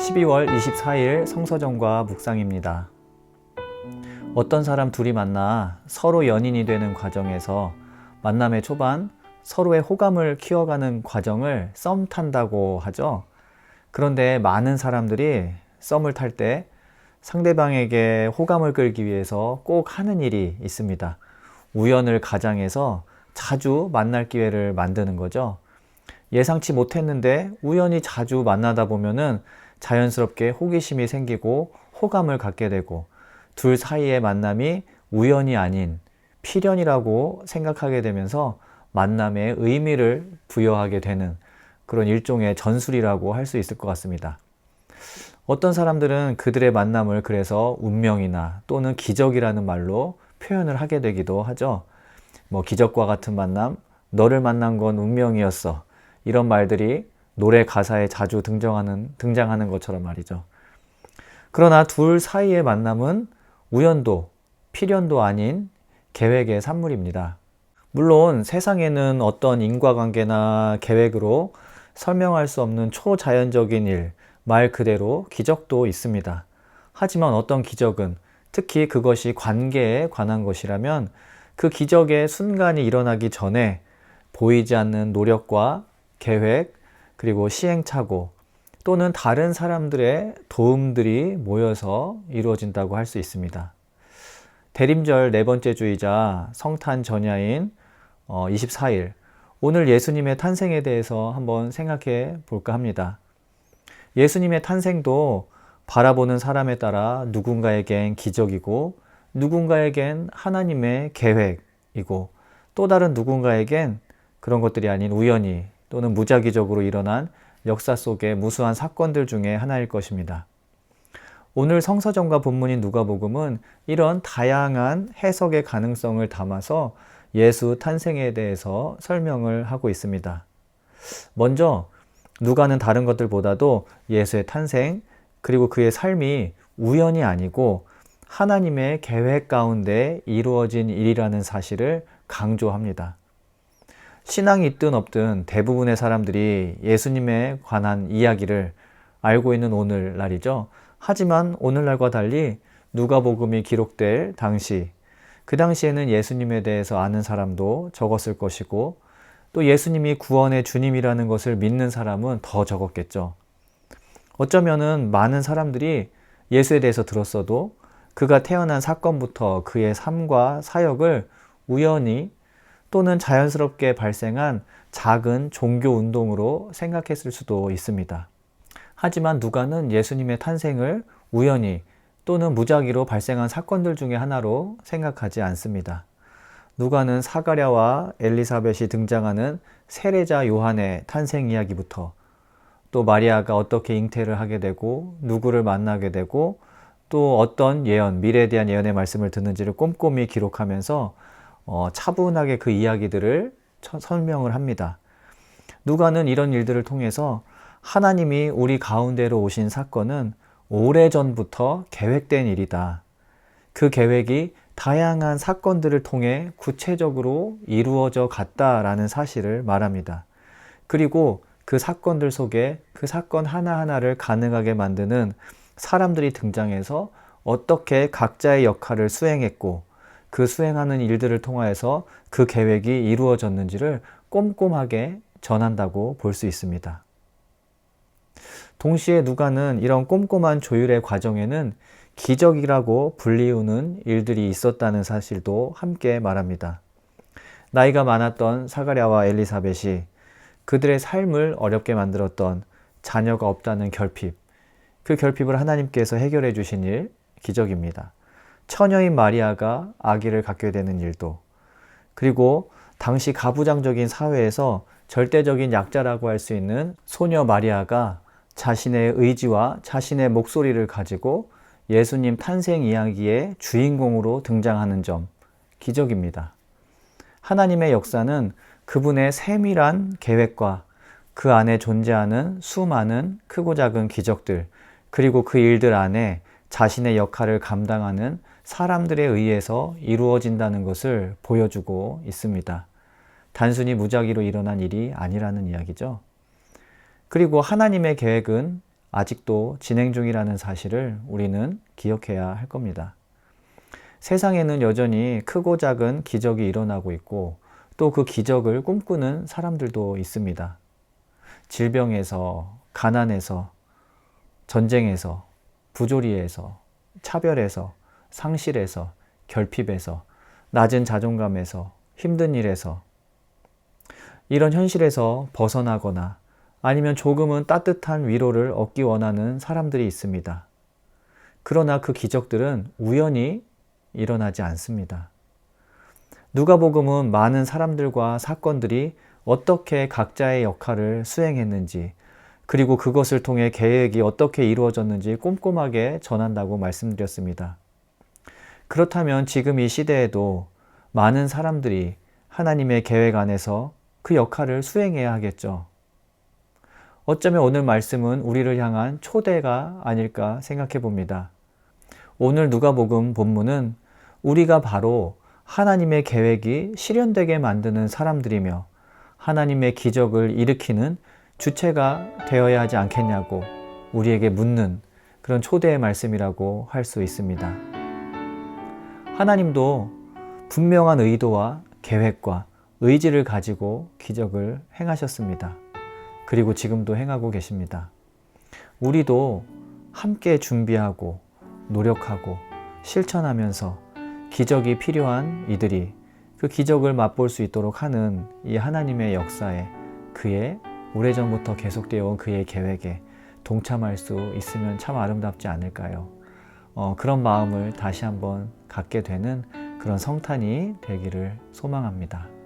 12월 24일 성서정과 묵상입니다. 어떤 사람 둘이 만나 서로 연인이 되는 과정에서 만남의 초반 서로의 호감을 키워가는 과정을 썸 탄다고 하죠. 그런데 많은 사람들이 썸을 탈 때 상대방에게 호감을 끌기 위해서 꼭 하는 일이 있습니다. 우연을 가장해서 자주 만날 기회를 만드는 거죠. 예상치 못했는데 우연히 자주 만나다 보면은 자연스럽게 호기심이 생기고 호감을 갖게 되고 둘 사이의 만남이 우연이 아닌 필연이라고 생각하게 되면서 만남의 의미를 부여하게 되는 그런 일종의 전술이라고 할 수 있을 것 같습니다. 어떤 사람들은 그들의 만남을 그래서 운명이나 또는 기적이라는 말로 표현을 하게 되기도 하죠. 뭐 기적과 같은 만남, 너를 만난 건 운명이었어. 이런 말들이 노래 가사에 자주 등장하는, 등장하는 것처럼 말이죠. 그러나 둘 사이의 만남은 우연도, 필연도 아닌 계획의 산물입니다. 물론 세상에는 어떤 인과관계나 계획으로 설명할 수 없는 초자연적인 일, 말 그대로 기적도 있습니다. 하지만 어떤 기적은 특히 그것이 관계에 관한 것이라면 그 기적의 순간이 일어나기 전에 보이지 않는 노력과 계획, 그리고 시행착오 또는 다른 사람들의 도움들이 모여서 이루어진다고 할 수 있습니다. 대림절 네 번째 주이자 성탄 전야인 24일, 오늘 예수님의 탄생에 대해서 한번 생각해 볼까 합니다. 예수님의 탄생도 바라보는 사람에 따라 누군가에겐 기적이고 누군가에겐 하나님의 계획이고 또 다른 누군가에겐 그런 것들이 아닌 우연히 또는 무작위적으로 일어난 역사 속의 무수한 사건들 중에 하나일 것입니다. 오늘 성서정과 본문인 누가복음은 이런 다양한 해석의 가능성을 담아서 예수 탄생에 대해서 설명을 하고 있습니다. 먼저 누가는 다른 것들보다도 예수의 탄생 그리고 그의 삶이 우연이 아니고 하나님의 계획 가운데 이루어진 일이라는 사실을 강조합니다. 신앙이 있든 없든 대부분의 사람들이 예수님에 관한 이야기를 알고 있는 오늘날이죠. 하지만 오늘날과 달리 누가복음이 기록될 당시 그 당시에는 예수님에 대해서 아는 사람도 적었을 것이고 또 예수님이 구원의 주님이라는 것을 믿는 사람은 더 적었겠죠. 어쩌면은 많은 사람들이 예수에 대해서 들었어도 그가 태어난 사건부터 그의 삶과 사역을 우연히 또는 자연스럽게 발생한 작은 종교 운동으로 생각했을 수도 있습니다. 하지만 누가는 예수님의 탄생을 우연히 또는 무작위로 발생한 사건들 중에 하나로 생각하지 않습니다. 누가는 사가랴와 엘리사벳이 등장하는 세례자 요한의 탄생 이야기부터 또 마리아가 어떻게 잉태를 하게 되고 누구를 만나게 되고 또 어떤 예언, 미래에 대한 예언의 말씀을 듣는지를 꼼꼼히 기록하면서 어, 차분하게 그 이야기들을 설명을 합니다. 누가는 이런 일들을 통해서 하나님이 우리 가운데로 오신 사건은 오래전부터 계획된 일이다. 그 계획이 다양한 사건들을 통해 구체적으로 이루어져 갔다라는 사실을 말합니다. 그리고 그 사건들 속에 그 사건 하나하나를 가능하게 만드는 사람들이 등장해서 어떻게 각자의 역할을 수행했고 그 수행하는 일들을 통하여서 그 계획이 이루어졌는지를 꼼꼼하게 전한다고 볼 수 있습니다. 동시에 누가는 이런 꼼꼼한 조율의 과정에는 기적이라고 불리우는 일들이 있었다는 사실도 함께 말합니다. 나이가 많았던 사가랴와 엘리사벳이 그들의 삶을 어렵게 만들었던 자녀가 없다는 결핍, 그 결핍을 하나님께서 해결해 주신 일, 기적입니다. 처녀인 마리아가 아기를 갖게 되는 일도 그리고 당시 가부장적인 사회에서 절대적인 약자라고 할 수 있는 소녀 마리아가 자신의 의지와 자신의 목소리를 가지고 예수님 탄생 이야기의 주인공으로 등장하는 점 기적입니다. 하나님의 역사는 그분의 세밀한 계획과 그 안에 존재하는 수많은 크고 작은 기적들 그리고 그 일들 안에 자신의 역할을 감당하는 사람들에 의해서 이루어진다는 것을 보여주고 있습니다. 단순히 무작위로 일어난 일이 아니라는 이야기죠. 그리고 하나님의 계획은 아직도 진행 중이라는 사실을 우리는 기억해야 할 겁니다. 세상에는 여전히 크고 작은 기적이 일어나고 있고 또 그 기적을 꿈꾸는 사람들도 있습니다. 질병에서, 가난에서, 전쟁에서, 부조리에서, 차별에서, 상실에서, 결핍에서, 낮은 자존감에서, 힘든 일에서, 이런 현실에서 벗어나거나 아니면 조금은 따뜻한 위로를 얻기 원하는 사람들이 있습니다. 그러나 그 기적들은 우연히 일어나지 않습니다. 누가복음은 많은 사람들과 사건들이 어떻게 각자의 역할을 수행했는지 그리고 그것을 통해 계획이 어떻게 이루어졌는지 꼼꼼하게 전한다고 말씀드렸습니다. 그렇다면 지금 이 시대에도 많은 사람들이 하나님의 계획 안에서 그 역할을 수행해야 하겠죠. 어쩌면 오늘 말씀은 우리를 향한 초대가 아닐까 생각해 봅니다. 오늘 누가복음 본문은 우리가 바로 하나님의 계획이 실현되게 만드는 사람들이며 하나님의 기적을 일으키는 주체가 되어야 하지 않겠냐고 우리에게 묻는 그런 초대의 말씀이라고 할 수 있습니다. 하나님도 분명한 의도와 계획과 의지를 가지고 기적을 행하셨습니다. 그리고 지금도 행하고 계십니다. 우리도 함께 준비하고 노력하고 실천하면서 기적이 필요한 이들이 그 기적을 맛볼 수 있도록 하는 이 하나님의 역사에 그의 오래전부터 계속되어 온 그의 계획에 동참할 수 있으면 참 아름답지 않을까요? 어, 그런 마음을 다시 한번 갖게 되는 그런 성탄이 되기를 소망합니다.